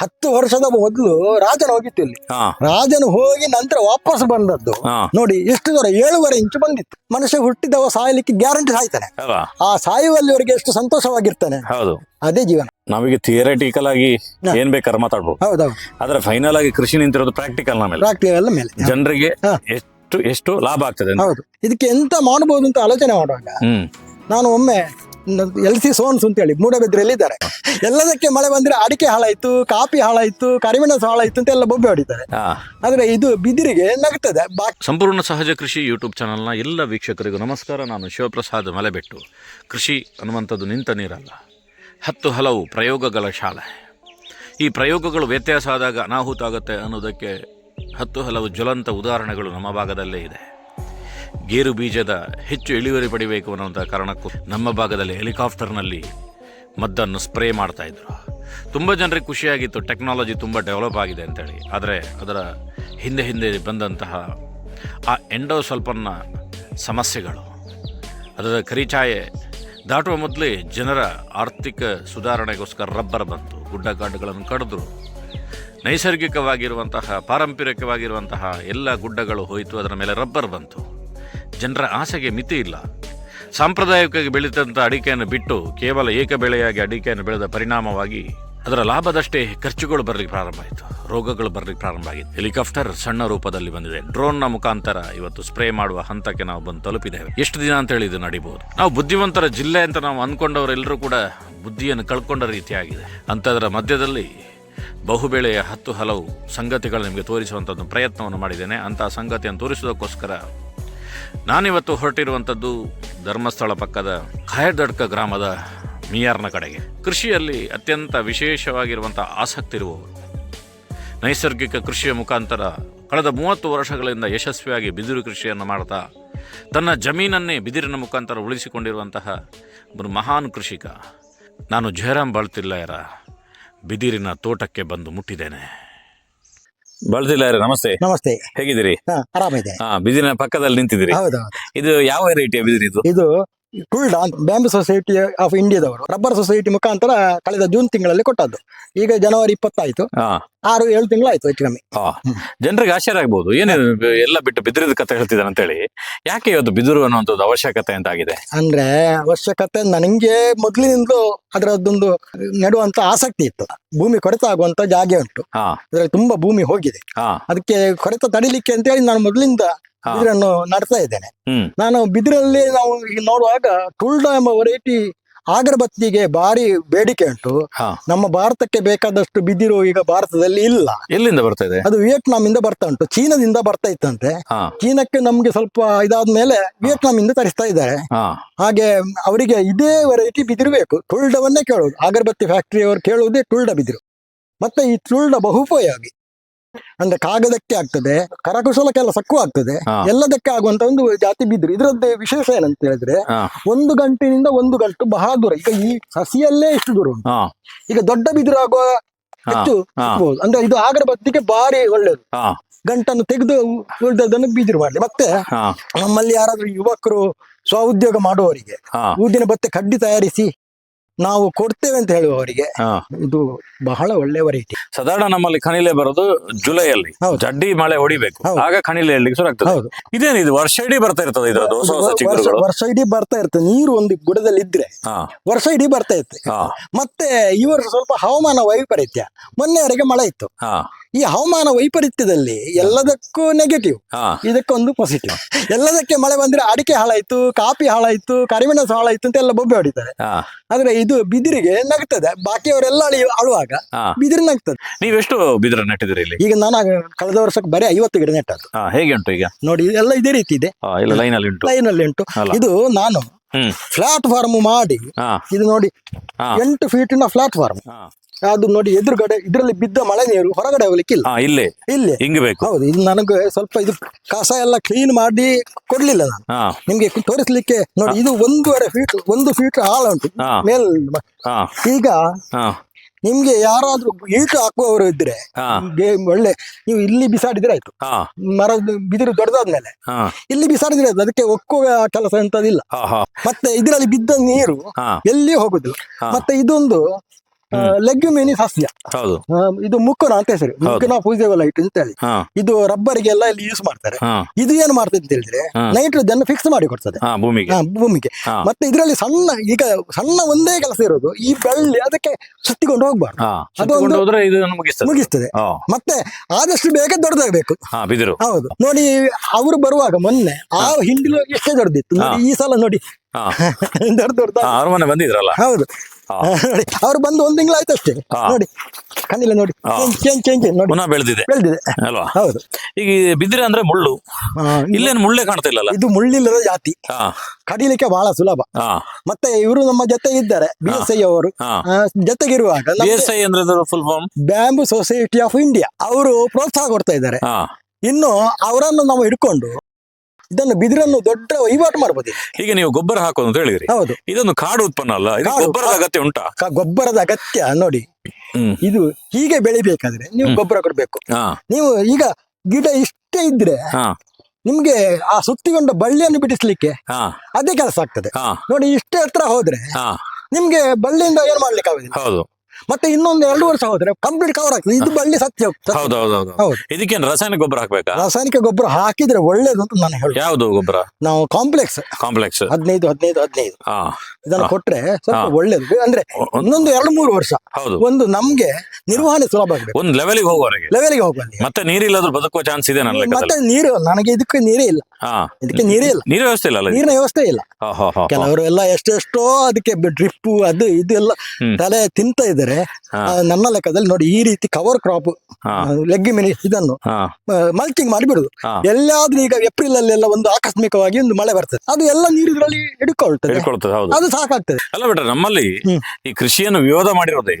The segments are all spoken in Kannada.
ಹತ್ತು ವರ್ಷದ ಮೊದಲು ರಾಜನ ಹೋಗಿತ್ತು ಇಲ್ಲಿ. ರಾಜನು ಹೋಗಿ ನಂತರ ವಾಪಸ್ ಬಂದದ್ದು. ನೋಡಿ ಎಷ್ಟು ದೂರ ಏಳುವರೆ ಇಂಚು ಬಂದಿತ್ತು. ಮನುಷ್ಯ ಹುಟ್ಟಿದವ ಸಾಯಲಿಕ್ಕೆ ಗ್ಯಾರಂಟಿ ಸಾಯ್ತಾನೆ. ಆ ಸಾಯುವಲ್ಲಿ ಅವರಿಗೆ ಎಷ್ಟು ಸಂತೋಷವಾಗಿರ್ತಾನೆ. ಹೌದು. ಅದೇ ಜೀವನ. ನಮಗೆ ಥಿಯರಿಟಿಕಲ್ ಆಗಿ ಏನ್ ಬೇಕಾದ್ರೆ ಮಾತಾಡ್ಬೋದು. ಹೌದೌದು. ಆದ್ರೆ ಫೈನಲ್ ಆಗಿ ಕೃಷಿ ನಿಂತಿರೋದು ಪ್ರಾಕ್ಟಿಕಲ್ನ ಮೇಲೆ. ಪ್ರಾಕ್ಟಿಕಲ್ ಮೇಲೆ. ಜನರಿಗೆ ಎಷ್ಟು ಎಷ್ಟು ಲಾಭ ಆಗ್ತದೆ ಹೌದು. ಇದಕ್ಕೆ ಎಂತ ಮಾಡಬಹುದು ಅಂತ ಆಲೋಚನೆ ಮಾಡುವಾಗ ಹ್ಮ್. ನಾನು ಒಮ್ಮೆ ಎಲ್ ಸಿ ಸೋನ್ಸ್ ಅಂತ ಹೇಳಿ ಮೂಡಬಿದ್ರೆಯಲ್ಲಿ ಇದ್ದಾರೆ. ಎಲ್ಲದಕ್ಕೆ ಮಳೆ ಬಂದ್ರೆ ಅಡಿಕೆ ಹಾಳಾಯ್ತು ಕಾಫಿ ಹಾಳಾಯ್ತು ಕರಿಮೆಣಸು ಹಾಳಾಯ್ತು ಅಂತ ಎಲ್ಲ ಬೊಬ್ಬೆ ಹೊಡಿತಾರೆ. ಆದ್ರೆ ಇದು ಬಿದಿರಿಗೆ ನಗ್ತದೆ. ಬಾಕಿ ಸಂಪೂರ್ಣ ಸಹಜ ಕೃಷಿ ಯೂಟ್ಯೂಬ್ ಚಾನಲ್ನ ಎಲ್ಲ ವೀಕ್ಷಕರಿಗೂ ನಮಸ್ಕಾರ. ನಾನು ಶಿವಪ್ರಸಾದ್ ಮಲೆಬೆಟ್ಟು. ಕೃಷಿ ಅನ್ನುವಂಥದ್ದು ನಿಂತ ನೀರಲ್ಲ ಹತ್ತು ಹಲವು ಪ್ರಯೋಗಗಳ ಶಾಲೆ. ಈ ಪ್ರಯೋಗಗಳು ವ್ಯತ್ಯಾಸ ಆದಾಗ ಅನಾಹುತ ಆಗುತ್ತೆ ಅನ್ನೋದಕ್ಕೆ ಹತ್ತು ಹಲವು ಜ್ವಲಂತ ಉದಾಹರಣೆಗಳು ನಮ್ಮ ಭಾಗದಲ್ಲೇ ಇದೆ. ಗೇರು ಬೀಜದ ಹೆಚ್ಚು ಇಳುವರಿ ಪಡಿಬೇಕು ಅನ್ನುವಂಥ ಕಾರಣಕ್ಕೂ ನಮ್ಮ ಭಾಗದಲ್ಲಿ ಹೆಲಿಕಾಪ್ಟರ್ನಲ್ಲಿ ಮದ್ದನ್ನು ಸ್ಪ್ರೇ ಮಾಡ್ತಾ ಇದ್ರು. ತುಂಬ ಜನರಿಗೆ ಖುಷಿಯಾಗಿತ್ತು, ಟೆಕ್ನಾಲಜಿ ತುಂಬ ಡೆವಲಪ್ ಆಗಿದೆ ಅಂತೇಳಿ. ಆದರೆ ಅದರ ಹಿಂದೆ ಹಿಂದೆ ಬಂದಂತಹ ಆ ಎಂಡೋ ಸ್ವಲ್ಪನ ಸಮಸ್ಯೆಗಳು, ಅದರ ಕರಿಛಾಯೆ ದಾಟುವ ಮೊದಲೇ ಜನರ ಆರ್ಥಿಕ ಸುಧಾರಣೆಗೋಸ್ಕರ ರಬ್ಬರ್ ಬಂತು ಗುಡ್ಡಗಾಡುಗಳನ್ನು ಕಡಿದ್ರು ನೈಸರ್ಗಿಕವಾಗಿರುವಂತಹ, ಪಾರಂಪರಿಕವಾಗಿರುವಂತಹ ಎಲ್ಲ ಗುಡ್ಡಗಳು ಹೋಯಿತು, ಅದರ ಮೇಲೆ ರಬ್ಬರ್ ಬಂತು. ಜನರ ಆಸೆಗೆ ಮಿತಿ ಇಲ್ಲ. ಸಾಂಪ್ರದಾಯಿಕವಾಗಿ ಬೆಳೀತಂಥ ಅಡಿಕೆಯನ್ನು ಬಿಟ್ಟು ಕೇವಲ ಏಕಬೆಳೆಯಾಗಿ ಅಡಿಕೆಯನ್ನು ಬೆಳೆದ ಪರಿಣಾಮವಾಗಿ ಅದರ ಲಾಭದಷ್ಟೇ ಖರ್ಚುಗಳು ಬರಲಿಕ್ಕೆ ಪ್ರಾರಂಭ ಆಯಿತು. ರೋಗಗಳು ಬರಲಿಕ್ಕೆ ಪ್ರಾರಂಭ ಆಗಿತ್ತು. ಹೆಲಿಕಾಪ್ಟರ್ ಸಣ್ಣ ರೂಪದಲ್ಲಿ ಬಂದಿದೆ. ಡ್ರೋನ್ನ ಮುಖಾಂತರ ಇವತ್ತು ಸ್ಪ್ರೇ ಮಾಡುವ ಹಂತಕ್ಕೆ ನಾವು ಬಂದು ತಲುಪಿದ್ದೇವೆ. ಎಷ್ಟು ದಿನ ಅಂತ ಹೇಳಿ ಇದು ನಡಿಬಹುದು. ನಾವು ಬುದ್ಧಿವಂತರ ಜಿಲ್ಲೆ ಅಂತ ನಾವು ಅಂದ್ಕೊಂಡವರೆಲ್ಲರೂ ಕೂಡ ಬುದ್ಧಿಯನ್ನು ಕಳ್ಕೊಂಡ ರೀತಿಯಾಗಿದೆ ಅಂಥದರ ಮಧ್ಯದಲ್ಲಿ ಬಹುಬೆಳೆಯ ಹತ್ತು ಹಲವು ಸಂಗತಿಗಳು ನಿಮಗೆ ತೋರಿಸುವಂಥದ್ದು ಪ್ರಯತ್ನವನ್ನು ಮಾಡಿದ್ದೇನೆ. ಅಂತಹ ಸಂಗತಿಯನ್ನು ತೋರಿಸುವುದಕ್ಕೋಸ್ಕರ ನಾನಿವತ್ತು ಹೊರಟಿರುವಂಥದ್ದು ಧರ್ಮಸ್ಥಳ ಪಕ್ಕದ ಖಾಯದಡ್ಕ ಗ್ರಾಮದ ಮಿಯಾರ್ನ ಕಡೆಗೆ. ಕೃಷಿಯಲ್ಲಿ ಅತ್ಯಂತ ವಿಶೇಷವಾಗಿರುವಂಥ ಆಸಕ್ತಿ ಇರುವವರು. ನೈಸರ್ಗಿಕ ಕೃಷಿಯ ಮುಖಾಂತರ ಕಳೆದ ಮೂವತ್ತು ವರ್ಷಗಳಿಂದ ಯಶಸ್ವಿಯಾಗಿ ಬಿದಿರು ಕೃಷಿಯನ್ನು ಮಾಡ್ತಾ, ತನ್ನ ಜಮೀನನ್ನೇ ಬಿದಿರಿನ ಮುಖಾಂತರ ಉಳಿಸಿಕೊಂಡಿರುವಂತಹ ಒಬ್ಬರು ಮಹಾನ್ ಕೃಷಿಕ. ನಾನು ಜಯರಾಮ್ ಬಾಳ್ತಿಲ್ಲಾಯರ, ಬಿದಿರಿನ ತೋಟಕ್ಕೆ ಬಂದು ಮುಟ್ಟಿದ್ದೇನೆ. ಬಾಳ್ತಿಲ್ಲಾಯರ ನಮಸ್ತೆ. ನಮಸ್ತೆ. ಹೇಗಿದ್ದೀರಿ? ಹಾ ಆರಾಮಿದೆ ಹಾ ಬಿದಿರಿನ ಪಕ್ಕದಲ್ಲಿ ನಿಂತಿದ್ದೀರಿ. ಹೌದು ಇದು ಯಾವ ವೆರೈಟಿಯ ಬಿದಿರು ಇದು? ಇದು ಟುಲ್ಡಾ ಅಂತ ಬ್ಯಾಂಬು ಸೊಸೈಟಿ ಆಫ್ ಇಂಡಿಯಾದವರು ರಬ್ಬರ್ ಸೊಸೈಟಿ ಮುಖಾಂತರ ಕಳೆದ ಜೂನ್ ತಿಂಗಳಲ್ಲಿ ಕೊಟ್ಟದ್ದು. ಈಗ ಜನವರಿ ಇಪ್ಪತ್ತಾಯ್ತು. ಆರು ಏಳು ತಿಂಗಳಾಯ್ತು ಹೆಚ್ಚು ಕಮ್ಮಿ ಜನರಿಗೆ ಆಶ್ಚರ್ಯ ಆಗ್ಬಹುದು ಏನು ಎಲ್ಲ ಬಿಟ್ಟು ಬಿದಿರದ ಕತೆ ಅಂತ ಹೇಳಿ ಯಾಕೆ ಇವತ್ತು ಬಿದಿರು ಅನ್ನುವಂಥದ್ದು ಅವಶ್ಯಕತೆ ಅಂತ ಆಗಿದೆ ಅಂದ್ರೆ ಅವಶ್ಯಕತೆ ನನಗೆ ಮೊದಲಿನಿಂದಲೂ ಅದರದ್ದೊಂದು ನೆಡುವಂತ ಆಸಕ್ತಿ ಇತ್ತು. ಭೂಮಿ ಕೊರೆತ ಆಗುವಂತ ಜಾಗೆ ಉಂಟು. ಅದರಲ್ಲಿ ತುಂಬಾ ಭೂಮಿ ಹೋಗಿದೆ. ಅದಕ್ಕೆ ಕೊರೆತ ತಡಿಲಿಕ್ಕೆ ಅಂತೇಳಿ ನಾನು ಮೊದಲಿಂದ ಬಿದಿರನ್ನು ನಡ್ತಾ ಇದ್ದೇನೆ. ನಾನು ಬಿದಿರಲ್ಲಿ ನಾವು ಈಗ ನೋಡುವಾಗ ಟುಲ್ಡಾ ಎಂಬ ವೆರೈಟಿ ಅಗರಬತ್ತಿಗೆ ಭಾರಿ ಬೇಡಿಕೆ ಉಂಟು. ನಮ್ಮ ಭಾರತಕ್ಕೆ ಬೇಕಾದಷ್ಟು ಬಿದಿರು ಈಗ ಭಾರತದಲ್ಲಿ ಇಲ್ಲ. ಎಲ್ಲಿಂದ ಬರ್ತಾ ಇದೆ? ಅದು ವಿಯೆಟ್ನಾಂ ಇಂದ ಬರ್ತಾ ಉಂಟು. ಚೀನಾದಿಂದ ಬರ್ತಾ ಇತ್ತಂತೆ. ಚೀನಕ್ಕೆ ನಮ್ಗೆ ಸ್ವಲ್ಪ ಇದಾದ್ಮೇಲೆ ವಿಯೆಟ್ನಾಂ ಇಂದ ತರಿಸ್ತಾ ಇದ್ದಾರೆ. ಹಾಗೆ ಅವರಿಗೆ ಇದೇ ವೆರೈಟಿ ಬಿದಿರು ಬೇಕು. ಟುಲ್ಡವನ್ನೇ ಕೇಳೋದು. ಅಗರಬತ್ತಿ ಫ್ಯಾಕ್ಟರಿ ಅವರು ಕೇಳುವುದೇ ಟುಲ್ಡ ಬಿದಿರು. ಮತ್ತೆ ಈ ಟುಲ್ಡ ಬಹುಪಯೋಗಿ. ಅಂದ್ರೆ ಕಾಗದಕ್ಕೆ ಆಗ್ತದೆ ಕರಕುಶಲ ಕೆಲಸಕ್ಕೂ ಆಗ್ತದೆ. ಎಲ್ಲದಕ್ಕೆ ಆಗುವಂತ ಒಂದು ಜಾತಿ ಬಿದಿರು ಇದರದ್ದೇ ವಿಶೇಷ ಏನಂತ ಹೇಳಿದ್ರೆ ಒಂದು ಗಂಟಿನಿಂದ ಒಂದು ಗಂಟು ಬಹಳ ದೂರ ಈಗ ಈ ಸಸಿಯಲ್ಲೇ ಇಷ್ಟು ದೂರ ಉಂಟು. ಈಗ ದೊಡ್ಡ ಬಿದಿರು ಆಗುವ ಹೆಚ್ಚು. ಅಂದ್ರೆ ಇದು ಅಗರಬತ್ತಿಗೆ ಬತ್ತಿಗೆ ಬಾರಿ ಒಳ್ಳೇದು. ಗಂಟನ್ನು ತೆಗೆದು ಉಳಿದದನ್ನು ಬೀದಿರು ಮಾಡಲಿ. ಮತ್ತೆ ನಮ್ಮಲ್ಲಿ ಯಾರಾದ್ರೂ ಯುವಕರು ಸ್ವ ಉದ್ಯೋಗ ಮಾಡುವವರಿಗೆ ಊದಿನ ಬತ್ತೆ ಕಡ್ಡಿ ತಯಾರಿಸಿ ನಾವು ಕೊಡ್ತೇವೆ ಅಂತ ಹೇಳುವವರಿಗೆ ಹಾ. ಇದು ಬಹಳ ಒಳ್ಳೆ ವೆರೈಟಿ. ಸಾಧಾರಣ ನಮ್ಮಲ್ಲಿ ಖನಿಲೆ ಬರೋದು ಜುಲೈಯಲ್ಲಿ. ಹೌದು. ಜಡ್ಡಿ ಮಳೆ ಹೊಡಿಬೇಕು. ಹೌದು. ಆಗ ಖನಿಲೆ ಹೇಳಲಿಕ್ಕೆ ಶುರು ಆಗ್ತದೆ. ಹೌದು. ಇದೇನು ಇದು ವರ್ಷ ಇಡೀ ಬರ್ತಾ ಇರ್ತದೆ ಇದು ಹೊಸ ಹೊಸ ವರ್ಷ ಚಿಗುರುಗಳು? ವರ್ಷ ಇಡೀ ಬರ್ತಾ ಇರ್ತದೆ. ನೀರು ಒಂದು ಗುಡದಲ್ಲಿ ಇದ್ರೆ ಹಾ. ವರ್ಷ ಇಡೀ ಬರ್ತಾ ಇರ್ತದೆ. ಹಾ. ಮತ್ತೆ ಈ ವರ್ಷ ಸ್ವಲ್ಪ ಹವಾಮಾನ ವೈಪರೀತ್ಯ ಮೊನ್ನೆವರೆಗೆ ಮಳೆ ಇತ್ತು. ಹಾ. ಈ ಹವಾಮಾನ ವೈಪರೀತ್ಯದಲ್ಲಿ ಎಲ್ಲದಕ್ಕೂ ನೆಗೆಟಿವ್ ಹಾ. ಇದಕ್ಕೊಂದು ಪಾಸಿಟಿವ್ ಎಲ್ಲದಕ್ಕೆ ಮಳೆ ಬಂದ್ರೆ ಅಡಿಕೆ ಹಾಳಾಯ್ತು ಕಾಫಿ ಹಾಳಾಯ್ತು ಕರಿಮೆಣಸು ಹಾಳಾಯ್ತು ಅಂತ ಎಲ್ಲ ಬೊಬ್ಬೆ ಹೊಡಿತಾರೆ. ಆದ್ರೆ ಇದು ಬಿದಿರಿಗೆ ನಗ್ತದೆ. ಬಾಕಿಯವರೆಲ್ಲ ಅಳಿ ಅಳುವಾಗ ಬಿದಿರು ನಗ್ತದೆ. ನೀವೆಷ್ಟು ಬಿದಿರ ನೆಟ್ಟಿದ್ರಿ ಇಲ್ಲಿ? ಈಗ ನಾನು ಕಳೆದ ವರ್ಷಕ್ಕೆ ಬರೀ ಐವತ್ತು ಗಿಡ ನೆಟ್ಟದ್ದು. ಹೇಗೆ ಉಂಟು ಈಗ? ನೋಡಿ ಎಲ್ಲ ಇದೇ ರೀತಿ ಇದೆ. ಲೈನ್ ಅಲ್ಲಿ ಉಂಟು. ಇದು ನಾನು ಹ್ಮ್. ಫ್ಲಾಟ್ ಫಾರ್ಮ್ ಮಾಡಿ ಇದು ನೋಡಿ ಎಂಟು ಫೀಟಿನ ಪ್ಲಾಟ್ಫಾರ್ಮ್ ಅದು ನೋಡಿ ಎದುರುಗಡೆ ಇದರಲ್ಲಿ ಬಿದ್ದ ಮಳೆ ನೀರು ಹೊರಗಡೆ ಹೋಗ್ಲಿಕ್ಕಿಲ್ಲ ಇಲ್ಲ. ಇಲ್ಲೇ. ಇಲ್ಲಿ. ಹಿಂಗಬೇಕು ಹೌದು ಇದು ನನಗೆ ಸ್ವಲ್ಪ ಇದು ಕಸ ಎಲ್ಲ ಕ್ಲೀನ್ ಮಾಡಿ ಕೊಡ್ಲಿಲ್ಲ ನಾನು. ನಿಮ್ಗೆ ತೋರಿಸ್ಲಿಕ್ಕೆ ನೋಡಿ ಇದು ಒಂದೂವರೆ ಫೀಟ್ ಒಂದು ಫೀಟ್ ಆಳ ಉಂಟು. ಮೇಲ್ ಈಗ ನಿಮ್ಗೆ ಯಾರಾದ್ರೂ ಈಟು ಹಾಕುವವರು ಇದ್ರೆ ಗೇಮ್ ಒಳ್ಳೆ ನೀವು ಇಲ್ಲಿ ಬಿಸಾಡಿದ್ರೆ ಆಯ್ತು. ಮರ ಬಿದಿರು ದೊಡ್ಡದಾದ್ಮೇಲೆ ಇಲ್ಲಿ ಬಿಸಾಡಿದ್ರೆ ಆಯ್ತು ಅದಕ್ಕೆ ಒಕ್ಕುವ ಕೆಲಸ ಎಂತದಿಲ್ಲ ಮತ್ತೆ ಇದರಲ್ಲಿ ಬಿದ್ದ ನೀರು ಎಲ್ಲಿ ಹೋಗುದಿಲ್ಲ. ಮತ್ತೆ ಇದೊಂದು ಲೆಗ್ಯುಮಿನಿ ಸಸ್ಯ ಹೌದು. ಇದು ಮುಕ್ಕುನ ಅಂತ ಹೆಸರು. ಮುಕ್ಕುನ ಪೂಜೆವಲೈಟ್ ಅಂತ ಹೇಳಿ ಇದು ರಬ್ಬರ್ ಗೆಲ್ಲ ಇಲ್ಲಿ ಯೂಸ್ ಮಾಡ್ತಾರೆ. ಇದು ಏನು ಮಾಡ್ತದೆ ಅಂತ ಹೇಳಿದ್ರೆ. ನೈಟ್ರೋಜನ್ ಫಿಕ್ಸ್ ಮಾಡಿ ಕೊಡ್ತದೆ. ಭೂಮಿಗೆ. ಮತ್ತೆ ಇದರಲ್ಲಿ ಸಣ್ಣ ಈಗ ಸಣ್ಣ ಒಂದೇ ಕೆಲಸ ಇರೋದು ಈ ಬೆಳ್ಳಿ ಅದಕ್ಕೆ ಸುತ್ತಿಕೊಂಡು ಹೋಗ್ಬಾರ್ದು. ಅದೊಂದು- ಮುಗಿಸ್ತದೆ. ಮತ್ತೆ ಆದಷ್ಟು ಬೇಗ ದೊಡ್ಡದಾಗಬೇಕು. ಹೌದು. ನೋಡಿ ಅವರು ಬರುವಾಗ ಮೊನ್ನೆ ಆ ಹಿಂಡಿಲು ಎಷ್ಟೇ ದೊಡ್ಡದಿತ್ತು ಈ ಸಲ ನೋಡಿ. ದೊಡ್ಡ ಬಂದಿದ್ರಲ್ಲ. ಹೌದು. ನೋಡಿ ಅವ್ರು ಬಂದು ಒಂದ್ ತಿಂಗಳಾಯ್ತು ಅಷ್ಟೇ. ನೋಡಿ ಕಣ್ಣಿಲ್ಲ ನೋಡಿ. ಚೇಂಜ್ ಚೇಂಜ್ ನೋಡಿ. ಪುನಃ ಬೆಳೆದಿದೆ. ಬೆಳೆದಿದೆ. ಅಲ್ವಾ? ಹೌದು. ಈಗ ಬಿದಿರೆ ಅಂದ್ರೆ ಮುಳ್ಳು. ಇಲ್ಲೇನು ಮುಳ್ಳೇ ಕಾಣ್ತಿಲ್ಲಲ್ಲ ಇದು ಮುಳ್ಳಿಲ್ಲದ ಜಾತಿ. ಕಡಿಲಿಕ್ಕೆ ಬಹಳ ಸುಲಭ. ಮತ್ತೆ ಇವರು ನಮ್ಮ ಜೊತೆ ಇದ್ದಾರೆ ಬಿ ಎಸ್ ಐ ಅವರು. ಜೊತೆಗಿರುವಾಗ ಬಿ ಎಸ್ ಐ ಅಂದ್ರೆ full form bamboo society of India ಅವರು ಪ್ರೋತ್ಸಾಹ ಕೊಡ್ತಾ ಇದ್ದಾರೆ. ಇನ್ನು ಅವರನ್ನು ನಾವು ಹಿಡ್ಕೊಂಡು ಇದನ್ನು ಬಿದಿರನ್ನು ದೊಡ್ಡ ವಹಿವಾಟು ಮಾಡಬಹುದು ಈಗ ನೀವು ಗೊಬ್ಬರ ಹಾಕೋದು ಅಂತ ಹೇಳಿದ್ರಿ. ಹೌದು. ಇದೊಂದು ಕಾಡು ಉತ್ಪನ್ನ ಅಲ್ಲ ಇದು ಕಾಡು. ಗೊಬ್ಬರದ ಅಗತ್ಯ ಉಂಟಾ? ಕ- ಗೊಬ್ಬರದ ಅಗತ್ಯ ನೋಡಿ. ಹ್ಮ್. ಇದು ಹೀಗೆ ಬೆಳಿಬೇಕಾದ್ರೆ ನೀವು ಹ್ಮ್. ಗೊಬ್ಬರ ಕೊಡಬೇಕು. ಹಾ. ನೀವು ಈಗ ಗಿಡ ಇಷ್ಟೇ ಇದ್ರೆ ಹಾ. ನಿಮ್ಗೆ ಆ ಸುತ್ತಿಕೊಂಡ ಬಳ್ಳಿಯನ್ನು ಬಿಡಿಸ್ಲಿಕ್ಕೆ ಹಾ. ಅದೇ ಕೆಲಸ ಆಗ್ತದೆ. ಹಾ. ನೋಡಿ ಇಷ್ಟೇ ಹತ್ರ ಹೋದ್ರೆ ಹಾ. ನಿಮ್ಗೆ ಬಳ್ಳಿಯಿಂದ ಏನ್ ಮಾಡ್ಲಿಕ್ಕೆ ಆಗುದಿಲ್ಲ ಹೌದು. ಮತ್ತೆ ಇನ್ನೊಂದು ಎರಡು ವರ್ಷ ಹೋದ್ರೆ ಕಂಪ್ಲೀಟ್ ಕವರ್ ಆಗ್ತದೆ. ಇದು ಬಳ್ಳಿ ಸತ್ಯ. ಹೋಗ್ತದೆ. ಹೌದು ಇದಕ್ಕೇನು ರಾಸಾಯನಿಕ ಗೊಬ್ಬರ ಹಾಕ್ಬೇಕಾ? ರಾಸಾಯನಿಕ ಗೊಬ್ಬರ ಹಾಕಿದ್ರೆ ಒಳ್ಳೇದು ಅಂತ ನಾನು ಹೇಳಿ ಯಾವುದು ಗೊಬ್ಬರ? ನಾವು ಕಾಂಪ್ಲೆಕ್ಸ್ ಕಾಂಪ್ಲೆಕ್ಸ್ ಹದಿನೈದು ಹದಿನೈದು ಹದಿನೈದು. ಇದನ್ನು. ಕೊಟ್ರೆ ಸ್ವಲ್ಪ ಒಳ್ಳೇದು. ಅಂದ್ರೆ ಇನ್ನೊಂದು ಎರಡು ಮೂರು ವರ್ಷ. ಹೌದು. ಒಂದು ನಮ್ಗೆ ನಿರ್ವಹಣೆ ಸುಲಭ ಆಗಿದೆ ಒಂದು ಲೆವೆಲ್ಗೆ ಹೋಗುವವರೆಗೆ. ಲೆವೆಲ್ಗೆ ಹೋಗುವ ಮತ್ತೆ ನೀರಿಲ್ಲದ್ರೂ ಬದುಕುವ ಚಾನ್ಸ್ ಇದೆ ನನ್ನ ಮತ್ತೆ ನೀರು ನನಗೆ ಇದಕ್ಕೆ ನೀರೇ ಇಲ್ಲ. ಇದಕ್ಕೆ ನೀರೇ ಇಲ್ಲ. ನೀರು ವ್ಯವಸ್ಥೆ ಇಲ್ಲ ಅಲ್ಲ ನೀರಿನ ವ್ಯವಸ್ಥೆ ಇಲ್ಲ. ಕೆಲವರು ಎಲ್ಲ ಎಷ್ಟೆಷ್ಟೋ ಅದಕ್ಕೆ ಡ್ರಿಪ್ ಅದು ಇದೆಲ್ಲ ಎಲ್ಲ ತಲೆ ತಿಂತ ಇದ್ದಾರೆ. ನನ್ನ ಲೆಕ್ಕದಲ್ಲಿ ನೋಡಿ ಈ ರೀತಿ ಕವರ್ ಕ್ರಾಪ್ ಲೆಗ್ ಲೆಗ್ಗಿ ಮಿನಿ ಇದನ್ನು ಮಲ್ಚಿಂಗ್ ಮಾಡಿಬಿಡುದು. ಎಲ್ಲಾದ್ರೂ ಈಗ ಏಪ್ರಿಲ್ ಅಲ್ಲಿ ಅಲ್ಲೆಲ್ಲ ಒಂದು ಆಕಸ್ಮಿಕವಾಗಿ ಒಂದು ಮಳೆ ಬರ್ತದೆ. ಅದು ಎಲ್ಲ ನೀರು ಇದರಲ್ಲಿ ಹಿಡ್ಕೊಳ್ತದೆ ಅದು ಸಾಕಾಗ್ತದೆ. ಅಲ್ಲ ಬಿಟ್ರೆ ನಮ್ಮಲ್ಲಿ ಈ ಕೃಷಿಯನ್ನು ವಿರೋಧ ಮಾಡಿರೋದೇ.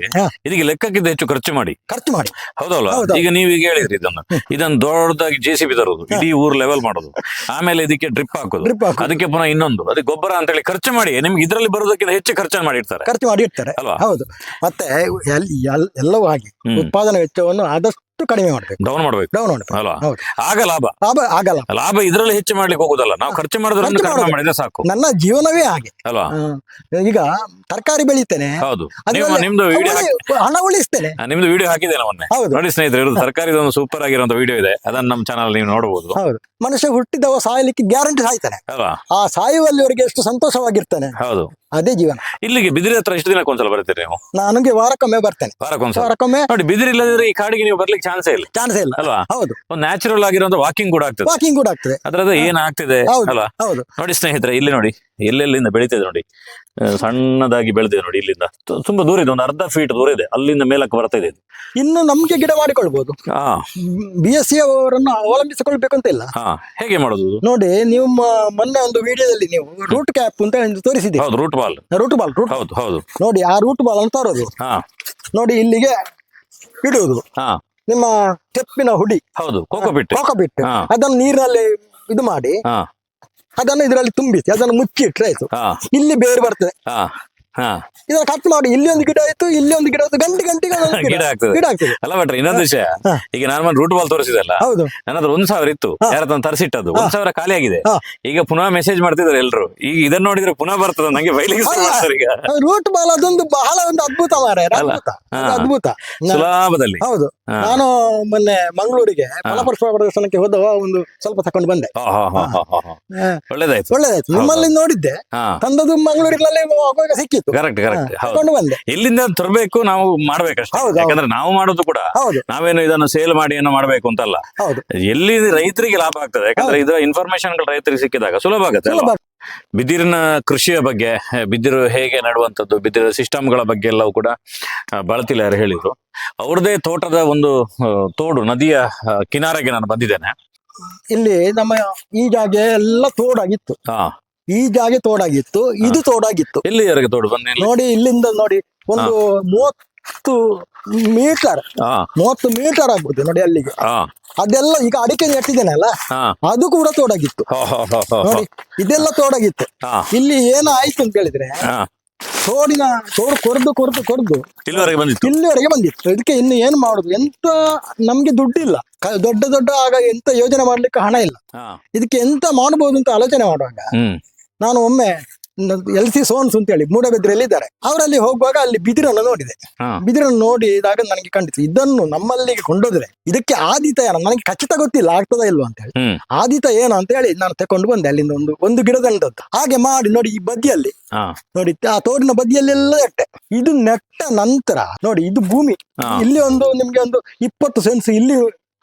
ಇದಕ್ಕೆ ಲೆಕ್ಕಕ್ಕಿಂತ ಹೆಚ್ಚು ಖರ್ಚು ಮಾಡಿ. ಖರ್ಚು ಮಾಡಿ. ಹೌದಲ್ವಾ? ಈಗ ನೀವು ಈಗ ಹೇಳಿದ್ರಿ ಇದನ್ನು. ಇದನ್ನು ದೊಡ್ಡದಾಗಿ ಜೆ ಸಿ ಬಿ ತರೋದು. ಇಡೀ ಊರ್ ಲೆವೆಲ್ ಮಾಡೋದು. ಆಮೇಲೆ ಇದಕ್ಕೆ ಡ್ರಿಪ್ ಹಾಕೋದು. ಡ್ರಿಪ್ ಹಾಕೋದು. ಅದಕ್ಕೆ ಪುನಃ ಇನ್ನೊಂದು. ಅದಕ್ಕೆ ಗೊಬ್ಬರ ಅಂತ ಹೇಳಿ ಖರ್ಚು ಮಾಡಿ ನಿಮ್ಗೆ ಇದರಲ್ಲಿ ಬರೋದಕ್ಕಿಂತ ಹೆಚ್ಚು ಖರ್ಚು ಮಾಡಿರ್ತಾರೆ ಖರ್ಚು ಮಾಡಿ ಇರ್ತಾರೆ ಅಲ್ವಾ? ಹೌದು. ಮತ್ತೆ ಎಲ್- ಎಲ್- ಎಲ್ಲವೂ ಹಾಗೆ ಹ್ಮ್. ಉತ್ಪಾದನಾ ವೆಚ್ಚವನ್ನು ಆದಷ್ಟು ಕಡಿಮೆ ಮಾಡಬೇಕು. ಡೌನ್ ಮಾಡ್ಬೇಕು. ಡೌನ್ ಮಾಡಬೇಕು. ಅಲ್ವಾ? ಹೌದು. ಆಗ ಲಾಭ. ಲಾಭ ಆಗಲ್ಲ ಲಾಭ. ಇದರಲ್ಲಿ ಹೆಚ್ಚು ಮಾಡ್ಲಿಕ್ಕೆ ಹೋಗುದಲ್ಲ. ನಾವು ಖರ್ಚು ಕಡಿಮೆ ಮಾಡಿದ್ರೆ ಸಾಕು. ನನ್ನ ಜೀವನವೇ ಹಾಗೆ. ಅಲ್ವಾ? ಈಗ ತರಕಾರಿ ಬೆಳಿತೇನೆ. ಹೌದು. ನಿಮ್ದು ವಿಡಿಯೋ ಹಣ ಉಳಿಸ್ತೇನೆ. ನಿಮ್ದು ವಿಡಿಯೋ ಹಾಕಿದ್ದೇನೆ ಮೊನ್ನೆ. ಹೌದು. ನೋಡಿ ಸ್ನೇಹಿತರೆ ಇರೋದು ತರಕಾರಿ ಒಂದು ಸೂಪರ್ ಆಗಿರುವಂತ ವಿಡಿಯೋ ಇದೆ. ಅದನ್ನ ನಮ್ಮ ಚಾನಲ್ ನೀವು ನೋಡಬಹುದು ಹೌದು. ಮನುಷ್ಯ ಹುಟ್ಟಿದವ ಸಾಯಲಿಕ್ಕೆ ಗ್ಯಾರಂಟಿ ಸಾಯ್ತಾನೆ. ಅಲ್ವಾ? ಆ ಸಾಯುವಲ್ಲಿವರೆಗೆ ಎಷ್ಟು ಸಂತೋಷವಾಗಿರ್ತಾನೆ. ಹೌದು. ಅದೇ ಜೀವನ. ಇಲ್ಲಿಗೆ ಬಿದಿರಿ ಹತ್ರ ಎಷ್ಟು ದಿನಕ್ಕೆ ಒಂದ್ಸಲ ಬರ್ತೀರಿ ನೀವು? ನನಗೆ ವಾರಕ್ಕೊಮ್ಮೆ ಬರ್ತೇನೆ. ವಾರಕ್ಕೊಂದ್ಸಲ. ವಾರಕ್ಕೊಮ್ಮೆ ನೋಡಿ ಬಿದಿರಿ ಇಲ್ಲದಿದ್ರೆ ಈ ಕಾಡಿಗೆ ನೀವು ಬರ್ಲಿಕ್ಕೆ ಚಾನ್ಸೇ ಇಲ್ಲ. ಚಾನ್ಸ್ ಇಲ್ಲ. ಅಲ್ವಾ? ಹೌದು. ಒಂದು ನ್ಯಾಚುರಲ್ ಆಗಿರುವಂತ ವಾಕಿಂಗ್ ಕೂಡ ಆಗ್ತದೆ. ವಾಕಿಂಗ್ ಕೂಡ ಆಗ್ತದೆ. ಅದ್ರದ್ದು ಏನ್ ಆಗ್ತಿದೆ ಅಲ್ವಾ? ಹೌದು. ನೋಡಿ ಸ್ನೇಹಿತರೆ ಇಲ್ಲಿ ನೋಡಿ. ಎಲ್ಲೆಲ್ಲಿಂದ ಬೆಳಿತಿದೆ ನೋಡಿ. ಸಣ್ಣದಾಗಿ ಬೆಳೆದಿದೆ ನೋಡಿ ಇಲ್ಲಿಂದ. ತುಂಬಾ ದೂರ ಇದೆ ಒಂದು ಅರ್ಧ ಫೀಟ್ ದೂರ ಇದೆ. ಅಲ್ಲಿಂದ ಮೇಲಕ್ಕೆ ಬರ್ತಾ ಇದೆ. ಇನ್ನು ನಮ್ಗೆ ಗಿಡ ಮಾಡಿಕೊಳ್ಬಹುದು ಹಾ. ಬಿ ಎಸ್ ಸಿ ಅವರನ್ನು ಅವಲಂಬಿಸಿಕೊಳ್ಬೇಕು ಅಂತ ಇಲ್ಲ. ಹಾ. ಹೇಗೆ ಮಾಡೋದು ನೋಡಿ ನಿಮ್ಮ ಮೊನ್ನೆ ಒಂದು ವಿಡಿಯೋದಲ್ಲಿ ನೀವು ರೂಟ್ ಕ್ಯಾಪ್ ಅಂತ ಹೌದು root ball root ball root ಹೌದು ಹೌದು. ನೋಡಿ ಆ ರೂಟ್ ಬಾಲ್ ಅಂತ ತರೋದು. ಹಾ. ನೋಡಿ ಇಲ್ಲಿಗೆ ಇಡುವುದು. ಹಾ. ನಿಮ್ಮ ತೆಪ್ಪಿನ ಹುಡಿ. ಹೌದು ಕೋಕೋ ಬಿಟ್ಟು ಅದನ್ನ ಬಿಟ್ಟು ಹಾ. ಅದನ್ನು ನೀರಿನಲ್ಲಿ ಇದು ಮಾಡಿ ಹಾ. ಅದನ್ನು ಇದರಲ್ಲಿ ತುಂಬಿಸಿ ಅದನ್ನು ಮುಚ್ಚಿಟ್ರೆ ಆಯ್ತು. ಹಾ. ಇಲ್ಲಿ ಬೇರೆ ಬರ್ತದೆ. ಹಾ. ಇದನ್ನು ಕಟ್ ಮಾಡಿ ಇಲ್ಲಿ ಒಂದು ಗಿಡ ಆಯ್ತು ಇಲ್ಲಿ ಒಂದು ಗಿಡ ಆಯ್ತು ಗಂಟೆ ಗಂಟೆಗೆ ಒಂದೊಂದು ಗಿಡ ಆಗ್ತದೆ. ಗಿಡ ಆಗ್ತದೆ. ಅಲ್ಲ ಭಟ್ರೆ ಇನ್ನೊಂದು ವಿಷಯ. ಹಾ. ಈಗ ನಾನು ಒಂದು ರೂಟ್ ಬಾಲ್ ತೋರಿಸಿದಲ್ಲ ಹೌದು. ನನ್ನ ಹತ್ರ ಒಂದ್ ಸಾವಿರ ಇತ್ತು ಯಾರ ಯಾರ ತರಿಸಿಟ್ಟದ್ದು ಒಂದ್ ಸಾವಿರ ಖಾಲಿ ಆಗಿದೆ. ಹಾ. ಈಗ ಪುನಃ ಮೆಸೇಜ್ ಮಾಡ್ತಿದ್ದಾರೆ ಎಲ್ರು. ಈಗ ಇದನ್ನ ನೋಡಿದ್ರೆ ಪುನಃ ಬರ್ತದ ನಂಗೆ ಬೈಲಿಗೆ ಶುರು ಮಾಡ್ತಾರೆ ಈಗ. ರೂಟ್ ಬಾಲ್ ಅದೊಂದು ಬಹಳ ಒಂದು ಅದ್ಭುತ ಮಾರ ಅಲ್ಲ? ಅದ್ಭುತ ಹಾ. ಅದು ಅದ್ಭುತ. ನಾ- ಸುಲಭದಲ್ಲಿ. ಹೌದು. ಹಾ. ನಾನು ಮೊನ್ನೆ ಮಂಗಳೂರಿಗೆ ಫಲಪುಷ್ಪ ಪ್ರದರ್ಶನಕ್ಕೆ ಹೋದವ ಒಂದು ಸ್ವಲ್ಪ ತಕೊಂಡು ಬಂದೆ. ಹಾ, ಹಾ, ಹಾ, ಹಾ, ಹಾ, ಹಾ. ಹಾ, ಒಳ್ಳೇದಾಯ್ತು. ಒಳ್ಳೇದಾಯ್ತು. ನಿಮ್ಮಲ್ಲಿ ನೋಡಿದ್ದೆ. ಹಾ. ತಂದದ್ದು ಮಂಗಳೂರಿನಲ್ಲಿ ಹೋಗುವಾಗ ಸಿಕ್ಕಿತ್ತು. ಕರೆಕ್ಟ್ ಕರೆಕ್ಟ್ ಬಂದೆ. ಎಲ್ಲಿಂದ ತರಬೇಕು ನಾವು ಮಾಡ್ಬೇಕಷ್ಟೇ. ಹೌದು, ಹೌದು. ಯಾಕಂದ್ರೆ ನಾವು ಮಾಡೋದು ಕೂಡ. ಹೌದು. ನಾವೇನು ಇದನ್ನು ಸೇಲ್ ಮಾಡಿ ಏನೋ ಮಾಡ್ಬೇಕು ಅಂತಲ್ಲ. ಹೌದು. ಎಲ್ಲಿ ರೈತರಿಗೆ ಲಾಭ ಆಗ್ತದೆ. ಯಾಕಂದ್ರೆ ಇದರ ಇನ್ಫಾರ್ಮೇಶನ್ ರೈತರಿಗೆ ಸಿಕ್ಕಿದಾಗ ಸುಲಭ ಆಗುತ್ತೆ ಅಲ್ವಾ? ಬಿದಿರಿನ ಕೃಷಿಯ ಬಗ್ಗೆ ಬಿದಿರು ಹೇಗೆ ನಡುವಂಥದ್ದು ಬಿದಿರ ಸಿಸ್ಟಮ್ಗಳ ಬಗ್ಗೆ ಎಲ್ಲವೂ ಕೂಡ ಯಾರು ಹೇಳಿದ್ರು. ಅವ್ರದೇ ತೋಟದ ಒಂದು ಆ, ತೋಡು ನದಿಯ ಆ, ಕಿನಾರೆಗೆ ನಾನು ಬಂದಿದ್ದೇನೆ. ಇಲ್ಲಿ ನಮ್ಮ ಈ ಜಾಗ ಎಲ್ಲ ತೋಡಾಗಿತ್ತು. ಹಾ. ಈ ಜಾಗ ತೋಡಾಗಿತ್ತು ಇದು ತೋಡಾಗಿತ್ತು. ಎಲ್ಲಿವರೆಗೆ ತೋಡು. ನೋಡಿ ಇಲ್ಲಿಂದ ನೋಡಿ ಒಂದು ಮೂವತ್ತು ಮೀಟರ್ ಮೂವತ್ತು ಮೀಟರ್ ಆಗ್ಬೋದು ನೋಡಿ ಅಲ್ಲಿಗೆ. ಅದೆಲ್ಲ ಈಗ ಅಡಿಕೆ ನೆಟ್ಟಿದ್ದೇನೆ ಅಲ್ಲ? ಅದು ಕೂಡ ತೋಡಾಗಿತ್ತು. ನೋಡಿ ಇದೆಲ್ಲ ತೋಡಾಗಿತ್ತು. ಇಲ್ಲಿ ಏನಾಯ್ತು ಆಯ್ತು ಅಂತ ಹೇಳಿದ್ರೆ ತೋಡಿನ ತೋಡು ಕೊರ್ದು ಕೊರ್ದು ಕೊರ್ದು ಇಲ್ಲಿವರೆಗೆ ಬಂದಿತ್ತು. ಇಲ್ಲಿವರೆಗೆ ಬಂದಿತ್ತು. ಇದಕ್ಕೆ ಇನ್ನು ಏನು ಮಾಡುದು? ಎಂತ ನಮ್ಗೆ ದುಡ್ಡಿಲ್ಲ. ಕ- ದೊಡ್ಡ ದೊಡ್ಡ ಆಗ ಎಂತ ಯೋಜನೆ ಮಾಡ್ಲಿಕ್ಕೆ ಹಣ ಇಲ್ಲ. ಹಾ. ಇದಕ್ಕೆ ಎಂತ ಮಾಡಬಹುದು ಅಂತ ಆಲೋಚನೆ ಮಾಡುವಾಗ ನಾನು ಒಮ್ಮೆ ಎಲ್ ಸಿ ಸೋನ್ಸ್ ಅಂತ ಹೇಳಿ ಮೂಡಬಿದ್ರೆಯಲ್ಲಿ ಇದ್ದಾರೆ. ಅವರಲ್ಲಿ ಹೋಗುವಾಗ ಅಲ್ಲಿ ಬಿದಿರನ್ನು ನೋಡಿದೆ. ಬಿದಿರನ್ನು ನೋಡಿದಾಗ ನನಗೆ ಕಂಡಿತು ಇದನ್ನು ನಮ್ಮಲ್ಲಿಗೆ ಕೊಂಡೋದ್ರೆ ಇದಕ್ಕೆ ಆದಿತ ಏನ ನನಗೆ ಖಚಿತ ಗೊತ್ತಿಲ್ಲ ಆಗ್ತದ ಇಲ್ವಾ ಅಂತ ಹೇಳಿ ಆದಿತ ಏನು ಅಂತ ಹೇಳಿ ನಾನು ತಕೊಂಡು ಬಂದೆ ಅಲ್ಲಿಂದ ಒಂದು ಒಂದು ಗಿಡದಂಡದ್ದು ಹಾಗೆ ಮಾಡಿ ನೋಡಿ ಈ ಬದಿಯಲ್ಲಿ. ನೋಡಿ ಆ ತೋಡಿನ ಬದಿಯಲ್ಲೆಲ್ಲ ನೆಟ್ಟೆ. ಇದು ನೆಟ್ಟ ನಂತರ ನೋಡಿ ಇದು ಭೂಮಿ. ಇಲ್ಲಿ ಒಂದು ನಿಮ್ಗೆ ಒಂದು ಇಪ್ಪತ್ತು ಸೆನ್ಸ್ ಇಲ್ಲಿ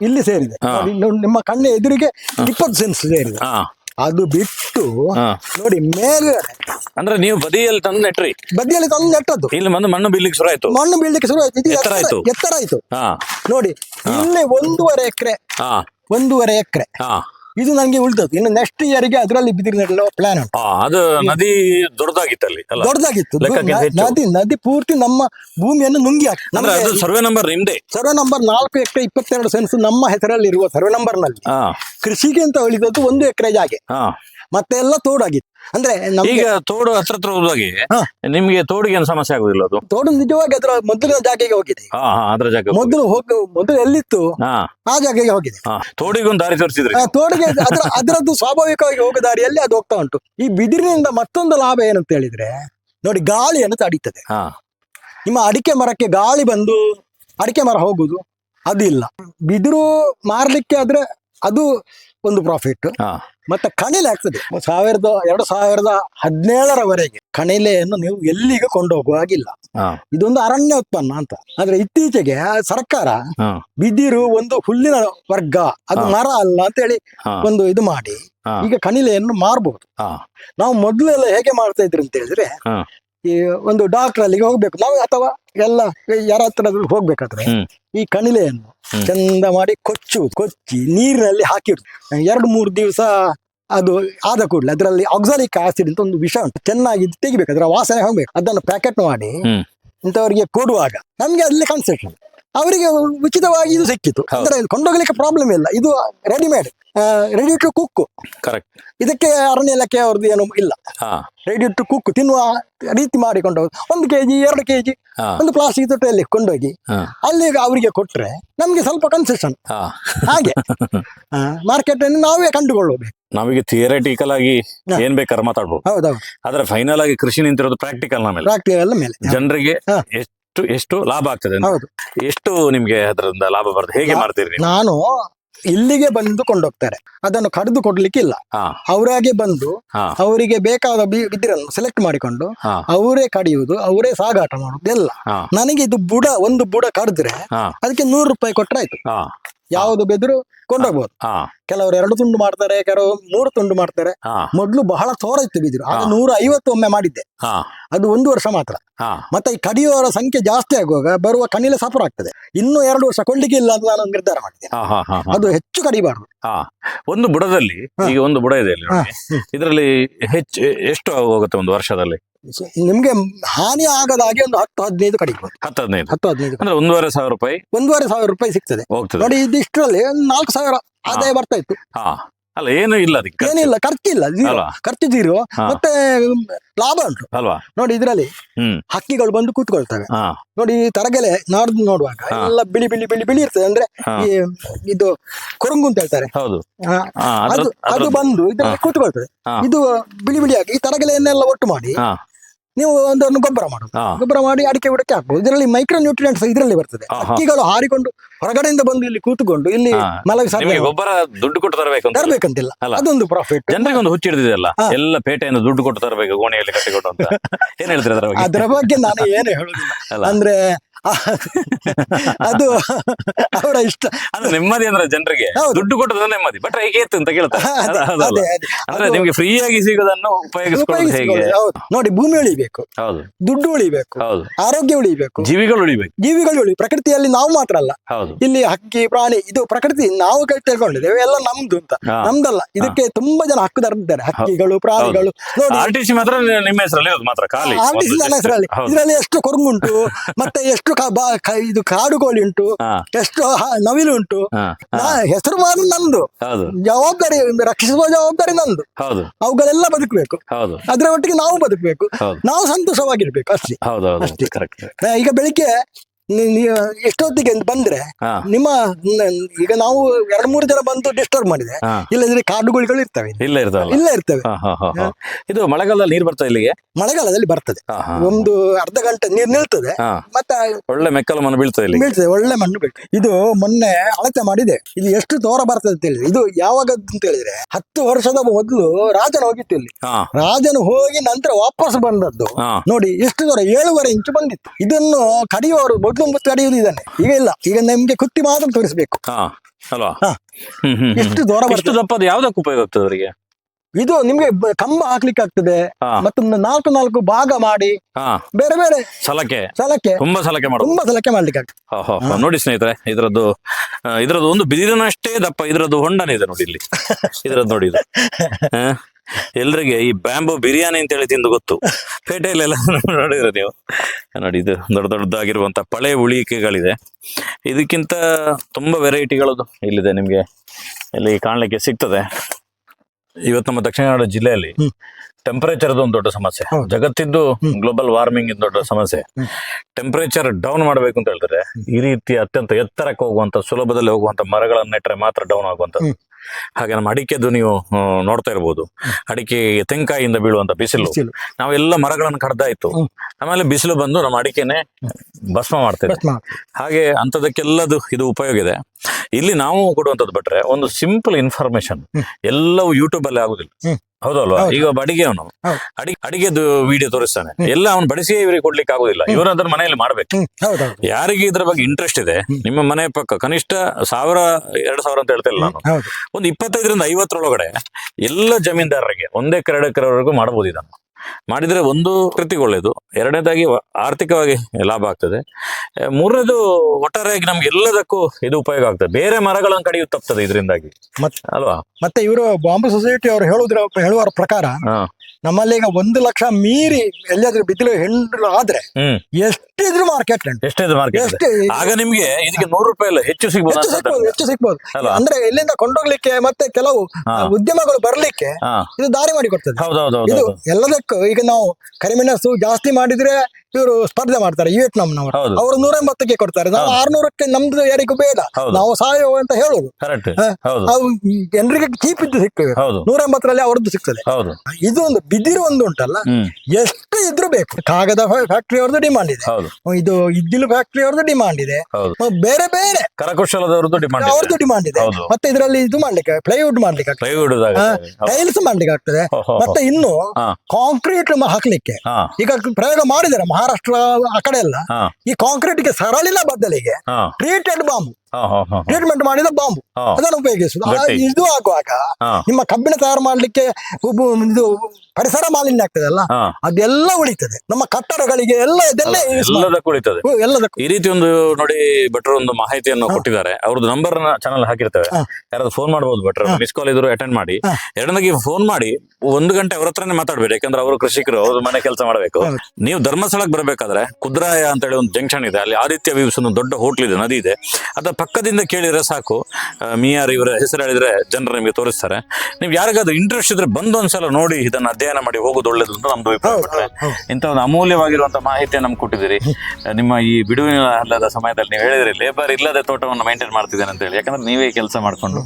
ಇಲ್ಲಿ ಸೇರಿದೆ. ನಿಮ್ಮ ಕಣ್ಣ ಎದುರಿಗೆ ಇಪ್ಪತ್ತು ಸೆನ್ಸ್ ಸೇರಿದೆ. ಅದು ಬಿಟ್ಟು ನೋಡಿ ಮೇಲೆ ಅಂದ್ರೆ ನೀವು ಬದಿಯಲ್ಲಿ ತಂದು ನೆಟ್ರಿ. ಬದಿಯಲ್ಲಿ ತಂದು ನೆಟ್ಟದ್ದು. ಇಲ್ಲಿ ಬಂದು ಮಣ್ಣು ಬೀಳ್ಲಿಕ್ಕೆ ಶುರು ಆಯ್ತು. ಮಣ್ಣು ಬೀಳ್ಲಿಕ್ಕೆ ಶುರು ಆಯ್ತು. ಎತ್ತರ ಆಯ್ತು. ಎತ್ತರ ಆಯ್ತು. ಹಾ. ನೋಡಿ ಇಲ್ಲಿ ಒಂದೂವರೆ ಎಕರೆ. ಹಾ. ಒಂದೂವರೆ ಎಕರೆ. ಹಾ. ಇದು ನನಗೆ ಉಳಿದದ್ದು. ಇನ್ನು ನೆಕ್ಸ್ಟ್ ಇಯರ್ಗೆ ಅದರಲ್ಲಿ ಬಿದಿರು ನೆಡಲು ಪ್ಲಾನ್ ಉಂಟು. ಅದು ನದಿ ದೊಡ್ಡದಾಗಿತ್ತಲ್ಲಿ ಅಲ್ಲ? ದೊಡ್ಡದಾಗಿತ್ತು. ನದಿ ನದಿ ಪೂರ್ತಿ ನಮ್ಮ ಭೂಮಿಯನ್ನು ನುಂಗಿ ಹಾಕಿ ಅದು ಸರ್ವೆ ನಂಬರ್ ನಿಮ್ದೆ? ಸರ್ವೆ ನಂಬರ್ ನಾಲ್ಕು ಎಕರೆ ಇಪ್ಪತ್ತೆರಡು ಸೆನ್ಸ್ ನಮ್ಮ ಹೆಸರಲ್ಲಿ ಇರುವ ಸರ್ವೆ ನಂಬರ್ನಲ್ಲಿ ಹಾ. ಕೃಷಿಗೆ ಅಂತ ಉಳಿದದ್ದು ಒಂದು ಎಕರೆ ಜಾಗೆ. ಮತ್ತೆ ಎಲ್ಲ ತೋಡಾಗಿತ್ತು. ಅಂದ್ರೆ ಈಗ ತೋಡು ಹತ್ರ ಹತ್ರ ಹೋದಾಗೆ. ನಿಮ್ಗೆ ತೋಡಿಗೆ ಏನು ಸಮಸ್ಯೆ ಆಗುದಿಲ್ಲ ಅದು? ತೋಡು ನಿಜವಾಗಿ ಅದರ ಮೊದಲಿನ ಜಾಗೆಗೆ ಹೋಗಿದೆ. ಹಾ ಹಾ ಅದ್ರ ಜಾಗ ಮೊದಲು ಹೋಗ ಮೊದಲು ಎಲ್ಲಿತ್ತು? ಹಾ. ಆ ಜಾಗೆಗೆ ಹೋಗಿದೆ. ತೋಡಿಗೆ ಒಂದು ದಾರಿ ತೋರಿಸಿದ್ರೆ. ಆ ತೋಡಿಗೆ ಅದರ ಅದರದ್ದು ಸ್ವಾಭಾವಿಕವಾಗಿ ಹೋಗೋ ದಾರಿಯಲ್ಲಿ ಅದು ಹೋಗ್ತಾ ಉಂಟು. ಈ ಬಿದಿರಿನಿಂದ ಮತ್ತೊಂದು ಲಾಭ ಏನಂತ ಹೇಳಿದ್ರೆ ನೋಡಿ ಗಾಳಿಯನ್ನು ತಡೀತದೆ. ಹಾ. ನಿಮ್ಮ ಅಡಿಕೆ ಮರಕ್ಕೆ ಗಾಳಿ ಬಂದು ಅಡಿಕೆ ಮರ ಹೋಗುದು ಅದು ಇಲ್ಲ. ಬಿದಿರು ಮಾರ್ಲಿಕ್ಕೆ ಆದ್ರೆ ಅದು ಒಂದು ಪ್ರಾಫಿಟ್ ಮತ್ತೆ ಕಣಿಲೆ ಆಗ್ತದೆ. ಸಾವಿರದ ಎರಡು ಸಾವಿರದ ಹದಿನೇಳರವರೆಗೆ ಕಣಿಲೆಯನ್ನು ನೀವು ಎಲ್ಲಿಗೂ ಕೊಂಡೋಗುವ ಹಾಗಿಲ್ಲ. ಇದೊಂದು ಅರಣ್ಯ ಉತ್ಪನ್ನ ಅಂತ. ಆದ್ರೆ ಇತ್ತೀಚೆಗೆ ಸರ್ಕಾರ ಬಿದಿರು ಒಂದು ಹುಲ್ಲಿನ ವರ್ಗ ಅದು. ಮರ ಅಲ್ಲ ಅಂತ ಹೇಳಿ ಒಂದು ಇದು ಮಾಡಿ ಈಗ ಕಣಿಲೆಯನ್ನು ಮಾರಬಹುದು ನಾವು ಮೊದಲೆಲ್ಲ ಹೇಗೆ ಮಾಡ್ತಾ ಇದ್ರಿ ಅಂತ ಹೇಳಿದ್ರೆ. ಈ ಒಂದು ಡಾಕ್ಟರ್ ಅಲ್ಲಿಗೆ ಹೋಗ್ಬೇಕು. ನಾವು ಅಥವಾ ಎಲ್ಲ ಯಾರ ಹತ್ರ ಹೋಗ್ಬೇಕಾದ್ರೆ ಈ ಕಣಿಲೆಯನ್ನು ಚಂದ ಮಾಡಿ ಕೊಚ್ಚು ಕೊಚ್ಚಿ ನೀರಿನಲ್ಲಿ ಹಾಕಿರು ಎರಡು ಮೂರು ದಿವಸ ಅದು ಆದ ಕೂಡಲೇ ಅದರಲ್ಲಿ ಆಕ್ಸಾಲಿಕ್ ಆಸಿಡ್ ಅಂತ ಒಂದು ವಿಷ ಉಂಟು. ಚೆನ್ನಾಗಿ ತೆಗಿಬೇಕು. ಅದರ ವಾಸನೆ ಹೋಗ್ಬೇಕು. ಅದನ್ನು ಪ್ಯಾಕೆಟ್ ಮಾಡಿ. ಇಂಥವರಿಗೆ ಕೊಡುವಾಗ ನಮ್ಗೆ ಅಲ್ಲಿ ಕನ್ಸೆಷನ್ ಅವರಿಗೆ ಉಚಿತವಾಗಿ ಇದು ಸಿಕ್ಕಿತು. ಅಂದ್ರೆ ಇದು ಕೊಂಡೋಗ್ಲಿಕ್ಕೆ ಪ್ರಾಬ್ಲಮ್ ಇಲ್ಲ. ಇದು readymade ready to cook correct ಇದಕ್ಕೆ ಅರಣ್ಯ ಇಲಾಖೆ ಅವ್ರದ್ದು ಏನು ಇಲ್ಲ. ರೆಡಿ ಟು ಕುಕ್ ತಿನ್ನುವ ರೀತಿ ಮಾಡಿಕೊಂಡು ಒಂದು ಕೆಜಿ ಎರಡು ಕೆಜಿ ಒಂದು ಪ್ಲಾಸ್ಟಿಕ್ ತೊಟ್ಟೆಯಲ್ಲಿ ಕೊಂಡೋಗಿ ಅಲ್ಲಿ ಅವರಿಗೆ ಕೊಟ್ರೆ ನಮ್ಗೆ ಸ್ವಲ್ಪ ಕನ್ಸೆಷನ್ ಹಾ. ಹಾಗೆ. ಮಾರ್ಕೆಟ್ ಅನ್ನು ನಾವೇ ಕಂಡುಕೊಳ್ಳಬೇಕು ನಮಗೆ ಥಿಯರಿಟಿಕಲ್ ಆಗಿ. ಏನ್ ಬೇಕಾದ್ರೆ ಮಾತಾಡ್ಬೋದು. ಹೌದೌದು. ಆದ್ರೆ ಫೈನಲ್ ಆಗಿ ಕೃಷಿ ನಿಂತಿರೋದು ಪ್ರಾಕ್ಟಿಕಲ್ ಮೇಲೆ. ಪ್ರಾಕ್ಟಿಕಲ್ ಮೇಲೆ. ಜನರಿಗೆ. ಎಷ್ಟು ಎಷ್ಟು ಲಾಭ ಆಗ್ತದೆ ಅಂತ. ಹೌದು. ಎಷ್ಟು ನಿಮ್ಗೆ ಅದರಿಂದ ಲಾಭ ಬರ್ತದೆ? ಹೇಗೆ ಮಾಡ್ತೀರಿ ನೀವು? ನಾನು ಇಲ್ಲಿಗೆ ಬಂದು ಕೊಂಡೋಗ್ತಾರೆ. ಅದನ್ನು ಕಡಿದು ಕೊಡ್ಲಿಕ್ಕೆ ಇಲ್ಲ ಹಾ. ಅವರಾಗೆ ಬಂದು ಹಾ. ಅವರಿಗೆ ಬೇಕಾದ ಬಿ- ಬಿದಿರನ್ನು ಸೆಲೆಕ್ಟ್ ಮಾಡಿಕೊಂಡು ಹಾ. ಅವರೇ ಕಡಿಯುವುದು ಅವರೇ ಸಾಗಾಟ ಮಾಡುವುದು ಎಲ್ಲ. ಹಾ. ನನಗೆ ಇದು ಬುಡ ಒಂದು ಬುಡ ಕಡಿದ್ರೆ ಹಾ. ಅದಕ್ಕೆ ನೂರು ರೂಪಾಯಿ ಕೊಟ್ರೆ ಆಯ್ತು ಹಾ. ಯಾವುದು ಬೆದರು ಕೊಂಡೋಗ್ಬೋದು. ಹಾ. ಕೆಲವರು ಎರಡು ತುಂಡು ಮಾಡ್ತಾರೆ ಕೆಲವರು ಮೂರು ತುಂಡು ಮಾಡ್ತಾರೆ. ಮೊದಲು ಬಹಳ ತೋರ ಇತ್ತು ಬಿದಿರು. ಆಗ ನೂರ ಐವತ್ತು ಒಮ್ಮೆ ಮಾಡಿದ್ದೆ. ಹಾ. ಅದು ಒಂದು ವರ್ಷ ಮಾತ್ರ. ಹಾ. ಮತ್ತೆ ಈ ಕಡಿಯುವವರ ಸಂಖ್ಯೆ ಜಾಸ್ತಿ ಆಗುವಾಗ ಬರುವ ಕಣಿಲೆ ಸಫರ ಆಗ್ತದೆ. ಇನ್ನು ಎರಡು ವರ್ಷ ಕೊಳ್ಳಿಗೆ ಇಲ್ಲ ಅಂತ ನಾನು ನಿರ್ಧಾರ ಮಾಡಿದ್ದೆ. ಅದು ಹೆಚ್ಚು ಕಡಿಬಾರ್ದು. ಹಾ. ಒಂದು ಬುಡದಲ್ಲಿ ಈಗ ಒಂದು ಬುಡ ಇದೆ ಇಲ್ಲಿ ನೋಡಿ. ಇದರಲ್ಲಿ ಹೆಚ್ಚು ಎಷ್ಟು ಹೋಗುತ್ತೆ ಒಂದು ವರ್ಷದಲ್ಲಿ? ನಿಮ್ಗೆ ಹಾನಿ ಆಗದ ಹಾಗೆ ಒಂದು ಹತ್ತು ಹದಿನೈದು ಕಡಿಬೋದು ಹತ್ತು ಹದಿನೈದು. ಹತ್ತು ಹದಿನೈದು ಅಂದ್ರೆ ಒಂದೂವರೆ ಸಾವಿರ ರೂಪಾಯಿ? ಒಂದೂವರೆ ಸಾವಿರ ರೂಪಾಯಿ ಸಿಗ್ತದೆ. ಹೋಗ್ತದೆ. ನೋಡಿ ಇದಿಷ್ಟರಲ್ಲಿ ನಾಲ್ಕು ಸಾವಿರ ಆದಾಯ ಬರ್ತಾ ಇತ್ತು. ಹಾ. ಅಲ್ಲ ಏನು ಇಲ್ಲ ಅದಕ್ಕೆ ಖರ್ಚು. ಏನಿಲ್ಲ ಖರ್ಚಿಲ್ಲ ಖರ್ಚು ಜೀರೋ ಮತ್ತೆ ಲಾಭ ಉಂಟು. ಅಲ್ವಾ? ನೋಡಿ ಇದರಲ್ಲಿ ಹಕ್ಕಿಗಳು ಬಂದು ಕೂತ್ಕೊಳ್ತವೆ. ಹಾ. ನೋಡಿ ಈ ತರಗೆಲೆ ನಾಡ್ದು ನೋಡುವಾಗ. ಎಲ್ಲ ಬಿಳಿ ಬಿಳಿ ಬಿಳಿ ಬಿಳಿ ಇರ್ತದೆ. ಅಂದ್ರೆ ಇದು ಕೊರಂಗು ಅಂತ ಹೇಳ್ತಾರೆ. ಹೌದು. ಅದು ಅದು ಬಂದು ಇದರಲ್ಲಿ. ಕೂತ್ಕೊಳ್ತದೆ. ಇದು ಬಿಳಿ ಬಿಳಿಯಾಗಿ ಈ ತರಗೆಲೆಯನ್ನೆಲ್ಲ ಒಟ್ಟು ಮಾಡಿ ನೀವು ಒಂದನ್ನು ಗೊಬ್ಬರ ಮಾಡೋದು. ಗೊಬ್ಬರ ಮಾಡಿ ಅಡಿಕೆ ಬುಡಕ್ಕೆ ಹಾಕ್ಬೋದು ಇದರಲ್ಲಿ ಮೈಕ್ರೋ ನ್ಯೂಟ್ರಿಯೆಂಟ್ಸ್ ಇದರಲ್ಲಿ ಬರ್ತದೆ. ಹಕ್ಕಿಗಳು ಹಾರಿಕೊಂಡು ಹೊರಗಡೆಯಿಂದ ಬಂದು ಇಲ್ಲಿ ಕೂತ್ಕೊಂಡು ಇಲ್ಲಿ. ಮಲಗಿ ಸಾಧ್ಯ ಗೊಬ್ಬರ ದುಡ್ಡು ಕೊಟ್ಟು ತರಬೇಕು ತರಬೇಕಂತಿಲ್ಲ. ಅದೊಂದು ಪ್ರಾಫಿಟ್ ಜನರಿಗೆ ಒಂದು ಹುಚ್ಚಿಡ್ದಿದೆಯಲ್ಲ ಎಲ್ಲ ಪೇಟೆಯಿಂದ ದುಡ್ಡು ಕೊಟ್ಟು ತರಬೇಕು ಕೋಣೆಯಲ್ಲಿ ಕಟ್ಟಿಕೊಟ್ಟು ಅಂತ. ಏನ್ ಹೇಳ್ತಾರೆ ಅದರ ಬಗ್ಗೆ? ಅದರ ಬಗ್ಗೆ ನಾನು ಏನು ಹೇಳುದಿಲ್ಲ. ಅಂದ್ರೆ ಅದು ಅವರ ಇಷ್ಟ. ಅಂದ್ರೆ ನೆಮ್ಮದಿ ಅಂದ್ರೆ ಜನರಿಗೆ. ಹೌದು. ದುಡ್ಡು ಕೊಟ್ಟದ ನೆಮ್ಮದಿ. ಬಟ್ ಹೇಗೆ ಇತ್ತು ಅಂತ ಕೇಳ್ತಾರೆ. ಅದೇ, ಅದಲ್ಲ. ಅದೇ, ಅದೇ. ಅಂದ್ರೆ ಅದು ನಿಮ್ಗೆ ಫ್ರೀಯಾಗಿ ಸಿಗೋದನ್ನು ಉಪಯೋಗಿಸ್ಕೊಳ್ಳೋದು ಹೇಗೆ? ಉಪಯೋಗಿಸಿಕೊಳ್ಳಿ. ಹೌದು. ನೋಡಿ ಭೂಮಿ ಉಳಿಬೇಕು. ಹೌದು. ದುಡ್ಡು ಉಳಿಬೇಕು. ಹೌದು. ಆರೋಗ್ಯ ಉಳಿಬೇಕು. ಜೀವಿಗಳು ಉಳಿಬೇಕು. ಜೀವಿಗಳು ಉಳಿ ಪ್ರಕೃತಿಯಲ್ಲಿ ನಾವು ಮಾತ್ರ ಅಲ್ಲ. ಹೌದು. ಇಲ್ಲಿ ಹಕ್ಕಿ ಪ್ರಾಣಿ ಇದು ಪ್ರಕೃತಿ ನಾವು ಕೈ ತಿಳ್ಕೊಂಡಿದ್ದೇವೆ ಎಲ್ಲ ನಮ್ದು ಅಂತ. ಹಾ. ನಮ್ದಲ್ಲ. ಇದಕ್ಕೆ ತುಂಬಾ ಜನ ಹಕ್ಕು ಹಕ್ಕುದಾರರಿದ್ದಾರೆ ಹಕ್ಕಿಗಳು ಪ್ರಾಣಿಗಳು. ನೋಡಿ. ಆರ್ಟಿಸಿ ಮಾತ್ರ ನಿಮ್ಮ ಹೆಸರಲ್ಲಿ ಇರೋದು ಮಾತ್ರ ಖಾಲಿ. ಆರ್ಟಿಸಿ ನನ್ನ ಹೆಸರಲ್ಲಿ. ಹೌದು. ಇದರಲ್ಲಿ ಎಷ್ಟು ಕೊರಂಗುಂಟು ಮತ್ತೆ ಎಷ್ಟು ಕ- ಬಾ- ಕ- ಇದು ಕಾಡು ಕೋಳಿ ಉಂಟು ಹಾ. ಎಷ್ಟು ಹ- ನವಿಲು ಉಂಟು. ಹಾ ಹಾ, ನಾ- ಹೆಸರು ಮಾರು ನಂದು. ಹೌದು. ಜವಾಬ್ದಾರಿ ರಕ್ಷಿಸುವ ಜವಾಬ್ದಾರಿ ನಂದು. ಹೌದು. ಅವುಗಳೆಲ್ಲ ಬದುಕಬೇಕು. ಹೌದು. ಅದರ ಒಟ್ಟಿಗೆ ನಾವು ಬದುಕಬೇಕು. ಹೌದು. ನಾವು ಸಂತೋಷವಾಗಿರ್ಬೇಕು ಅಷ್ಟೇ. ಹೌದು ಹೌದು. ಅಷ್ಟೇ. ಕರೆಕ್ಟ್ ಆ, ಈಗ ಬೆಳಿಗ್ಗೆ ನೀ- ಎಷ್ಟೊತ್ತಿಗೆ ಬಂದ್ರೆ ಹಾ. ನಿಮ್ಮ ನ- ಈಗ ನಾವು ಎರಡ್ ಮೂರು ಜನ ಬಂದು ಡಿಸ್ಟರ್ಬ್ ಮಾಡಿದೆ ಹಾ. ಇಲ್ಲದ್ರೆ ಕಾಡುಗಳು ಇರ್ತವೆ ಇಲ್ಲ. ಇರ್ತವೆ ಇಲ್ಲ ಇರ್ತವೆ. ಹಾ, ಹಾ, ಹಾ, ಹಾ. ಇದು ಮಳೆಗಾಲದಲ್ಲಿ ನೀರ್ ಬರ್ತಾ ಇಲ್ಲಿಗೆ? ಮಳೆಗಾಲದಲ್ಲಿ ಬರ್ತದೆ. ಹಾ, ಹಾ, ಒಂದು ಅರ್ಧ ಗಂಟೆ ನೀರು ನಿಲ್ತದೆ. ಹಾ. ಮತ್ತೆ ಒಳ್ಳೆ ಮೆಕ್ಕಲು ಮಣ್ಣು ಬೀಳ್ತದೆ ಇಲ್ಲಿ ಬೀಳ್ತದೆ ಒಳ್ಳೆ ಮಣ್ಣು ಬೀಳ್ತದೆ. ಇದು ಮೊನ್ನೆ ಅಳತೆ ಮಾಡಿದೆ. ಇದು ಎಷ್ಟು ದೂರ ಬರ್ತದೆ ಅಂತ ಹೇಳಿದ್ರೆ ಇದು ಯಾವಾಗ ಅಂತ ಹೇಳಿದ್ರೆ ಹತ್ತು ವರ್ಷದ ಮೊದಲು ರಾಜನ ಹೋಗಿತ್ತು ಇಲ್ಲಿ. ಹಾ. ರಾಜನು ಹೋಗಿ ನಂತರ ವಾಪಸ್ ಬಂದದ್ದು. ಹಾ. ನೋಡಿ ಎಷ್ಟು ದೂರ ಏಳುವರೆ ಇಂಚು ಬಂದಿತ್ತು. ಇದನ್ನು ಕಡಿಯುವವರು ಮುತ್ತು ಕಡಿಯುವುದು ಇದನ್ನೇ ಈಗ ಇಲ್ಲ. ಈಗ ನಿಮ್ಗೆ ಕುತ್ತಿ ಮಾತ್ರ ತೋರಿಸಬೇಕು. ಹಾ ಅಲ್ವಾ? ಹಾ. ಹ್ಮ್ ಹ್ಮ್ ಹ್ಮ್. ಎಷ್ಟು ದೂರ ಇಷ್ಟು ದಪ್ಪ ದಪ್ಪದ ಯಾವ್ದಕ್ಕೆ ಉಪಯೋಗ ಆಗ್ತದೆ ಅವರಿಗೆ? ಇದು ನಿಮ್ಗೆ ಬ- ಕಂಬ ಹಾಕ್ಲಿಕ್ಕೆ ಆಗ್ತದೆ. ಹಾ. ಮತ್ತೊಂದು ನಾಲ್ಕು ನಾಲ್ಕು ಭಾಗ ಮಾಡಿ. ಹಾ. ಬೇರೆ ಬೇರೆ. ಸಲಕೆ. ಸಲಕ್ಕೆ ತುಂಬಾ ಸಲಕೆ ಮಾಡೋದು. ತುಂಬಾ ಸಲಕ್ಕೆ ಮಾಡ್ಲಿಕ್ಕೆ ಆಗ್ತದೆ. ಹಾ, ಹಾ, ಹಾ. ನೋಡಿ ಸ್ನೇಹಿತರೆ ಇದ್ರದ್ದು ಆ, ಇದ್ರದ್ದು ಒಂದು ಬಿದಿರಿನಷ್ಟೇ ದಪ್ಪ ಇದ್ರದ್ದು ಹೊಂಡನೇ ಇದೆ ನೋಡಿ ಇಲ್ಲಿ. ಇದ್ರದ್ದು ನೋಡಿ ಇದು. ಎಲ್ರಿಗೆ ಈ ಬ್ಯಾಂಬು ಬಿರಿಯಾನಿ ಅಂತ ಹೇಳಿ ತಿಂದು ಗೊತ್ತು. ಪೇಟೆಯಲ್ಲೆಲ್ಲ ನೋಡಿದ್ರೆ ನೀವು. ನೋಡಿ ಇದು ದೊಡ್ಡ ದೊಡ್ಡದಾಗಿರುವಂತ ಪಳೆ ಉಳಿಕೆಗಳಿದೆ. ಇದಕ್ಕಿಂತ ತುಂಬಾ ವೆರೈಟಿಗಳದು ಇಲ್ಲಿದೆ ನಿಮ್ಗೆ. ಇಲ್ಲಿ ಕಾಣಲಿಕ್ಕೆ ಸಿಗ್ತದೆ. ಇವತ್ತು ನಮ್ಮ ದಕ್ಷಿಣ ಕನ್ನಡ ಜಿಲ್ಲೆಯಲ್ಲಿ. ಟೆಂಪರೇಚರ್ ಒಂದು ದೊಡ್ಡ ಸಮಸ್ಯೆ. ಜಗತ್ತಿದ್ದು ಗ್ಲೋಬಲ್ ವಾರ್ಮಿಂಗ್ ದೊಡ್ಡ ಸಮಸ್ಯೆ. ಟೆಂಪರೇಚರ್ ಡೌನ್ ಮಾಡಬೇಕು ಅಂತ ಹೇಳಿದ್ರೆ ಈ ರೀತಿ ಅತ್ಯಂತ ಎತ್ತರಕ್ಕೆ ಹೋಗುವಂತ ಸುಲಭದಲ್ಲಿ ಹೋಗುವಂತ ಮರಗಳನ್ನ ನೆಟ್ಟರೆ ಮಾತ್ರ ಡೌನ್ ಆಗುವಂತದ್ದು ಹ್ಮ್. ಹಾಗೆ ನಮ್ಮ ಅಡಿಕೆದು ನೀವು ನೋಡ್ತಾ ಇರ್ಬೋದು ಅಡಿಕೆ ತೆಂಕಾಯಿಂದ ಬೀಳುವಂತ ಬಿಸಿಲು. ನಾವೆಲ್ಲ ಮರಗಳನ್ನು ಕಡ್ದಾಯ್ತು. ಆಮೇಲೆ ಬಿಸಿಲು ಬಂದು ನಮ್ಮ ಅಡಿಕೆನೆ ಭಸ್ಮ ಮಾಡ್ತೇವೆ ಹಾಗೆ ಅಂಥದಕ್ಕೆಲ್ಲದು ಇದು ಉಪಯೋಗ ಇದೆ ಇಲ್ಲಿ ನಾವು ಕೊಡುವಂಥದ್ದು ಬಿಟ್ರೆ ಒಂದು ಸಿಂಪಲ್ ಇನ್ಫಾರ್ಮೇಶನ್. ಎಲ್ಲವೂ ಯೂಟ್ಯೂಬ್ ಅಲ್ಲಿ ಆಗುದಿಲ್ಲ. ಹೌದಲ್ವಾ? ಈಗ ಒಬ್ಬ ಅಡಿಗೆ ಅವನು. ಅಡಿಗೆ ಅಡಿ ಅಡಿಗೆದು ವಿಡಿಯೋ ತೋರಿಸ್ತಾನೆ. ಎಲ್ಲ ಅವ್ನು ಬಡಿಸಿ ಇವರಿಗೆ ಕೊಡ್ಲಿಕ್ಕೆ ಆಗುದಿಲ್ಲ. ಇವರು ಅದನ್ನ ಮನೆಯಲ್ಲಿ ಮಾಡ್ಬೇಕು. ಯಾರಿಗೆ ಇದ್ರ ಬಗ್ಗೆ ಇಂಟ್ರೆಸ್ಟ್ ಇದೆ ನಿಮ್ಮ ಮನೆ ಪಕ್ಕ ಕನಿಷ್ಠ ಸಾವಿರ ಎರಡ್ ಸಾವಿರ ಅಂತ ಹೇಳ್ತಿಲ್ಲ ನಾನು. ಒಂದ್ ಒಂದು ಇಪ್ಪತ್ತೈದರಿಂದ ಐವತ್ತರೊಳಗಡೆ ಎಲ್ಲ ಜಮೀನ್ದಾರರಿಗೆ ಒಂದೇ ಎರಡು ಎಕರೆವರೆಗೂ ಮಾಡಬಹುದು ಇದನ್ನು ಮಾಡಿದ್ರೆ ಒಂದು ಕೃತಿಗೆ ಒಳ್ಳೇದು ಎರಡನೇದಾಗಿ ಆರ್ಥಿಕವಾಗಿ ಲಾಭ ಆಗ್ತದೆ. ಮೂರನೇದು ಒಟ್ಟಾರೆಯಾಗಿ ನಮ್ಗೆ ಎಲ್ಲದಕ್ಕೂ ಇದು ಉಪಯೋಗ ಆಗ್ತದೆ. ಬೇರೆ ಮರಗಳನ್ನು ಕಡಿಯು ತಪ್ತದೆ ಇದರಿಂದಾಗಿ. ಅಲ್ವಾ? ಮತ್ತೆ ಇವರು ಬಾಂಬೆ ಸೊಸೈಟಿ ಅವರು ಹೇಳುದ್ರ ಹೇಳುವ ಪ್ರಕಾರ ನಮ್ಮಲ್ಲಿ ಈಗ ಒಂದು ಲಕ್ಷ ಮೀರಿ ಎಲ್ಲಾದ್ರೂ ಬಿಸಿಲು ಹೆಣ್ಣು ಆದ್ರೆ ಎಷ್ಟಿದ್ರು ಮಾರ್ಕೆಟ್ ಎಷ್ಟಿದ್ರು ಎಷ್ಟಿದೆ ಮಾರ್ಕೆಟ್ ಆಗ ನಿಮ್ಗೆ ಇದಕ್ಕೆ ನೂರು ರೂಪಾಯಿ ಇಲ್ಲ ಹೆಚ್ಚು ಸಿಗ್ಬೋದು ಹೆಚ್ಚು ಸಿಗ್ಬೋದು? ಅಂದ್ರೆ ಇಲ್ಲಿಂದ ಕೊಂಡೋಗ್ಲಿಕ್ಕೆ ಮತ್ತೆ ಕೆಲವು ಉದ್ಯಮಗಳು ಬರ್ಲಿಕ್ಕೆ ಇದು ದಾರಿ ಮಾಡಿ ಕೊಡ್ತದೆ ಹೌದೌದು ಇದು ಎಲ್ಲದಕ್ಕೂ ಈಗ ನಾವು ಕರಿಮೆಣಸು ಜಾಸ್ತಿ ಮಾಡಿದ್ರೆ ಇವರು ಸ್ಪರ್ಧೆ ಮಾಡ್ತಾರೆ ವಿಯೆಟ್ನಾಂನವರು. ಹೌದು. ಅವರು ನೂರ ಎಂಬತ್ತಕ್ಕೆ ಕೊಡ್ತಾರೆ. ನಾವು. ಆರ್ನೂರಕ್ಕೆ ನಮ್ದು ಯಾರಿಗೂ ಬೇಡ. ಹೌದು. ನಾವು ಸಾವಯವ ಅಂತ ಹೇಳುದು. ಕರೆಕ್ಟ್ ಹಾ. ಹೌದು. ಅವು ಜನರಿಗೆ ಚೀಪ್ ಇದ್ದು ಸಿಗ್ತದೆ ಹೌದು. ನೂರ ಎಂಬತ್ತರಲ್ಲಿ ಅವ್ರದ್ದು ಸಿಗ್ತದೆ. ಹೌದು. ಇದು ಒಂದು ಬಿದಿರು ಒಂದು ಉಂಟಲ್ಲ? ಹ್ಮ್. ಎಷ್ಟು ಇದ್ರೂ ಬೇಕು. ಕಾಗದ ಫ್ಯಾಕ್ಟರಿ ಅವ್ರದ್ದು ಡಿಮಾಂಡ್ ಇದೆ. ಹೌದು. ಇದು ಇದ್ದಿಲು ಫ್ಯಾಕ್ಟರಿ ಅವ್ರದ್ದು ಡಿಮಾಂಡ್ ಇದೆ. ಹೌದು. ಮ- ಬೇರೆ ಬೇರೆ. ಕರಕುಶಲದವ್ರದ್ದು ಡಿಮಾಂಡ್ ಅವ್ರದ್ದು ಡಿಮಾಂಡ್ ಇದೆ. ಹೌದು. ಮತ್ತೆ ಇದರಲ್ಲಿ ಇದು ಮಾಡ್ಲಿಕ್ಕೆ ಪ್ಲೈವುಡ್ ಮಾಡ್ಲಿಕ್ಕೆ ಆಗ್ತದೆ. ಪ್ಲೈವುಡ್ ಟೈಲ್ಸ್ ಮಾಡ್ಲಿಕ್ಕೆ ಆಗ್ತದೆ. ಮತ್ತೆ ಇನ್ನು ಹಾ. ಕಾಂಕ್ರೀಟ್ ಹಾಕ್ಲಿಕ್ಕೆ. ಹಾ. ಈಗ ಪ್ರಯೋಗ ಮಾಡಿದ್ದಾರೆ ಮಹಾರಾಷ್ಟ್ರ ಆ ಕಡೆ ಎಲ್ಲ ಈ ಕಾಂಕ್ರೀಟ್ಗೆ ಸರಳಿನ ಬದಲಿಗೆ ಟ್ರೀಟೆಡ್ ಬಾಂಬು ಟ್ರೀಟ್ಮೆಂಟ್ ಮಾಡಿದ ಬಾಂಬು ಅದನ್ನು ಉಪಯೋಗಿಸುದು ಆ. ಇದು ಆಗುವಾಗ ನಿಮ್ಮ ಕಬ್ಬಿಣ ತಯಾರು ಮಾಡ್ಲಿಕ್ಕೆ ಇದು ಪರಿಸರ ಮಾಲಿನ್ಯ ಆಗ್ತದೆ ಅಲ್ಲ ಅದೆಲ್ಲ ಉಳಿತದೆ. ನಮ್ಮ ಕಟ್ಟಡಗಳಿಗೆ ಎಲ್ಲ ಇದೆಲ್ಲ ಎಲ್ಲದಕ್ಕೂ ಉಳಿತದೆ. ಎಲ್ಲದಕ್ಕೂ. ಈ ರೀತಿ ಒಂದು ನೋಡಿ ಭಟ್ರು ಒಂದು ಮಾಹಿತಿಯನ್ನು ಕೊಟ್ಟಿದ್ದಾರೆ. ಅವ್ರದ್ದು ನಂಬರ್ ಚಾನಲ್ ಹಾಕಿರ್ತೇವೆ. ಯಾರಾದ್ರೂ ಫೋನ್ ಮಾಡಬಹುದು ಭಟ್ರು ಮಿಸ್ ಕಾಲ್ ಇದ್ರು ಅಟೆಂಡ್ ಮಾಡಿ. ಎರಡನೇ ಎರಡನೇದಾಗಿ ಫೋನ್ ಮಾಡಿ ಒಂದು ಗಂಟೆ ಅವ್ರ ಹತ್ರನೇ ಮಾತಾಡ್ಬೇಡಿ. ಯಾಕಂದ್ರೆ ಅವರು ಕೃಷಿಕರು ಅವ್ರ ಮನೆ ಕೆಲಸ ಮಾಡಬೇಕು. ನೀವು ಧರ್ಮಸ್ಥಳಕ್ಕೆ ಬರಬೇಕಾದ್ರೆ ಕುದ್ರಾಯ ಅಂತ ಹೇಳಿ ಒಂದು ಜಂಕ್ಷನ್ ಇದೆ. ಅಲ್ಲಿ ಆದಿತ್ಯ ವ್ಯೂಸ್ ಒಂದು ದೊಡ್ಡ ಹೋಟ್ಲ್ ಇದೆ ನದಿ ಇದೆ. ಅದರ ಪಕ್ಕದಿಂದ ಕೇಳಿದರೆ ಸಾಕು. ಮಿಯಾರ್ ಇವರ ಹೆಸರು ಹೇಳಿದ್ರೆ ಜನರು ನಿಮಗೆ ತೋರಿಸ್ತಾರೆ. ನೀವು ಯಾರಿಗಾದ್ರೂ ಇಂಟ್ರೆಸ್ಟ್ ಇದ್ರೆ ಬಂದು ಒಂದ್ಸಲ ನೋಡಿ ಇದನ್ನು ಅಧ್ಯಯನ ಮಾಡಿ ಹೋಗೋದು ಒಳ್ಳೇದು ಅಂತ ನಮ್ದು ಅಭಿಪ್ರಾಯ. ಇಂಥ ಒಂದು ಅಮೂಲ್ಯವಾಗಿರುವಂತಹ ಮಾಹಿತಿ ನಮ್ಗೆ ಕೊಟ್ಟಿದ್ದೀರಿ. ನಿಮ್ಮ ಈ ಬಿಡುವಿನ ಅಲ್ಲದ ಸಮಯದಲ್ಲಿ ನೀವು ಹೇಳಿದ್ರಿ ಲೇಬರ್ ಇಲ್ಲದೆ ತೋಟವನ್ನು ಮೇಂಟೈನ್ ಮಾಡ್ತಿದ್ದೇನೆ ಅಂತ ಹೇಳಿ. ಯಾಕಂದ್ರೆ ನೀವೇ ಕೆಲಸ ಮಾಡಿಕೊಂಡು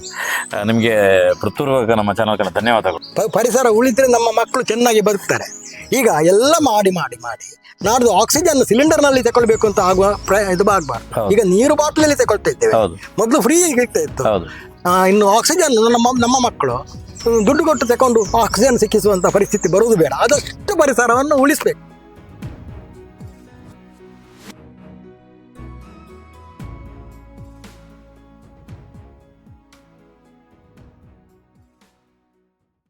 ನಿಮಗೆ ಪೃಥ್ವಿರ್ವಕ ನಮ್ಮ ಚಾನಲ್ಗೆ ಧನ್ಯವಾದಗಳು. ಪರಿಸರ ಉಳಿದ್ರೆ ನಮ್ಮ ಮಕ್ಕಳು ಚೆನ್ನಾಗಿ ಬದುಕ್ತಾರೆ. ಈಗ ಎಲ್ಲ ಮಾಡಿ ಮಾಡಿ ಮಾಡಿ ನಾಡ್ದು ಆಕ್ಸಿಜನ್ ಸಿಲಿಂಡರ್ನಲ್ಲಿ ತಗೊಳ್ಬೇಕು ಅಂತ ಆಗುವ ಪ್ರ- ಇದು ಆಗ್ಬಾರ್ದು ಈಗ ನೀರು ಬಾಟ್ಲಲ್ಲಿ ತಗೊಳ್ತಾ ಇದ್ದೇವೆ ಮೊದಲು ಫ್ರೀ ಇರ್ತಾ ಇತ್ತು ಹೌದು. ಆ, ಇನ್ನು ಆಕ್ಸಿಜನ್ ನಮ್ಮ ನಮ್ಮ ಮಕ್ಕಳು ದುಡ್ಡು ಕೊಟ್ಟು ತಕೊಂಡು ಆಕ್ಸಿಜನ್ ಸಿಕ್ಕಿಸುವಂತ ಪರಿಸ್ಥಿತಿ ಬರುವುದು ಬೇಡ. ಆದಷ್ಟು ಪರಿಸರವನ್ನು ಉಳಿಸ್ಬೇಕು.